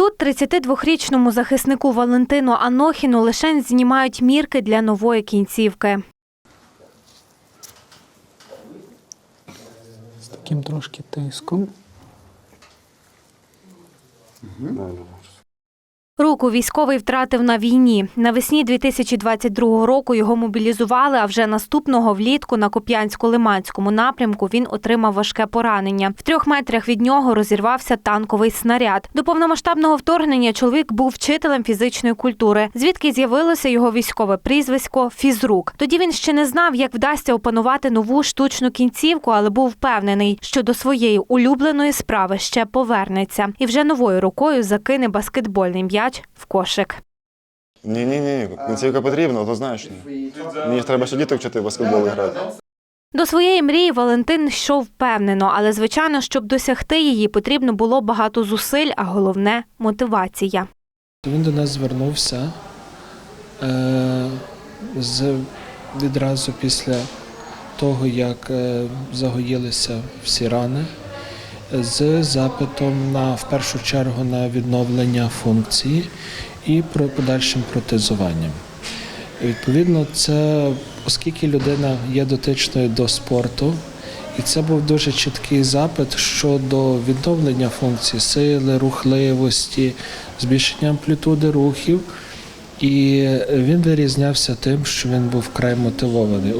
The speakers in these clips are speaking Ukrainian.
Тут 32-річному захиснику Валентину Анохіну лише знімають мірки для нової кінцівки. З таким трошки тиском. Руку військовий втратив на війні. Навесні 2022 року його мобілізували, а вже наступного влітку на Куп'янсько-Лиманському напрямку він отримав важке поранення. В трьох метрах від нього розірвався танковий снаряд. До повномасштабного вторгнення чоловік був вчителем фізичної культури, звідки з'явилося його військове прізвисько Фізрук. Тоді він ще не знав, як вдасться опанувати нову штучну кінцівку, але був впевнений, що до своєї улюбленої справи ще повернеться і вже новою рукою закине баскетбольний м'яч в кошик. Ні, ні, ні, кінцівка потрібна, однозначно. Мені ж треба ще діток вчити в баскетбол грати. До своєї мрії Валентин йшов впевнено, але звичайно, щоб досягти її, потрібно було багато зусиль, а головне мотивація. Він до нас звернувся е, з, відразу після того, як е, загоїлися всі рани, з запитом на в першу чергу на відновлення функції і про подальшим протезуванням. Відповідно, це оскільки людина є дотичною до спорту, і це був дуже чіткий запит щодо відновлення функцій сили, рухливості, збільшення амплітуди рухів. І він вирізнявся тим, що він був вкрай мотивований.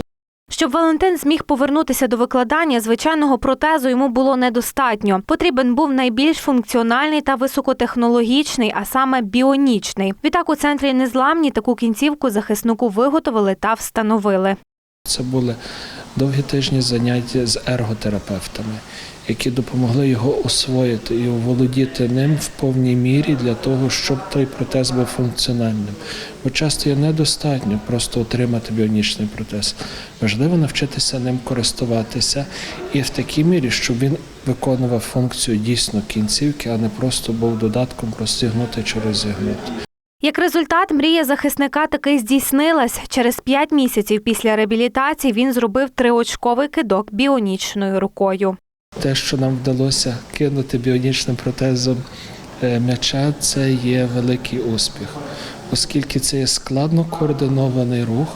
Щоб Валентин зміг повернутися до викладання, звичайного протезу йому було недостатньо. Потрібен був найбільш функціональний та високотехнологічний, а саме біонічний. Відтак у центрі незламні таку кінцівку захиснику виготовили та встановили. Це були довгі тижні заняття з ерготерапевтами, які допомогли його освоїти і оволодіти ним в повній мірі для того, щоб той протез був функціональним. Бо часто є недостатньо просто отримати біонічний протез. Важливо навчитися ним користуватися і в такій мірі, щоб він виконував функцію дійсно кінцівки, а не просто був додатком розтягнути чи розігнути. Як результат, мрія захисника таки здійснилась. Через п'ять місяців після реабілітації він зробив триочковий кидок біонічною рукою. Те, що нам вдалося кинути біонічним протезом е, м'яча, це є великий успіх, оскільки це є складно координований рух,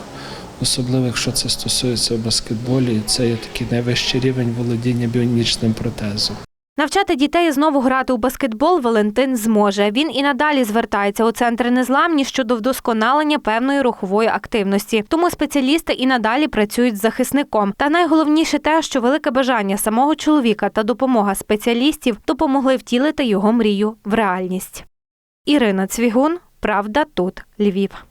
особливо якщо це стосується баскетболі, це є такий найвищий рівень володіння біонічним протезом. Навчати дітей знову грати у баскетбол Валентин зможе. Він і надалі звертається у центр незламні щодо вдосконалення певної рухової активності. Тому спеціалісти і надалі працюють з захисником. Та найголовніше те, що велике бажання самого чоловіка та допомога спеціалістів допомогли втілити його мрію в реальність. Ірина Цвігун, Правда, тут Львів.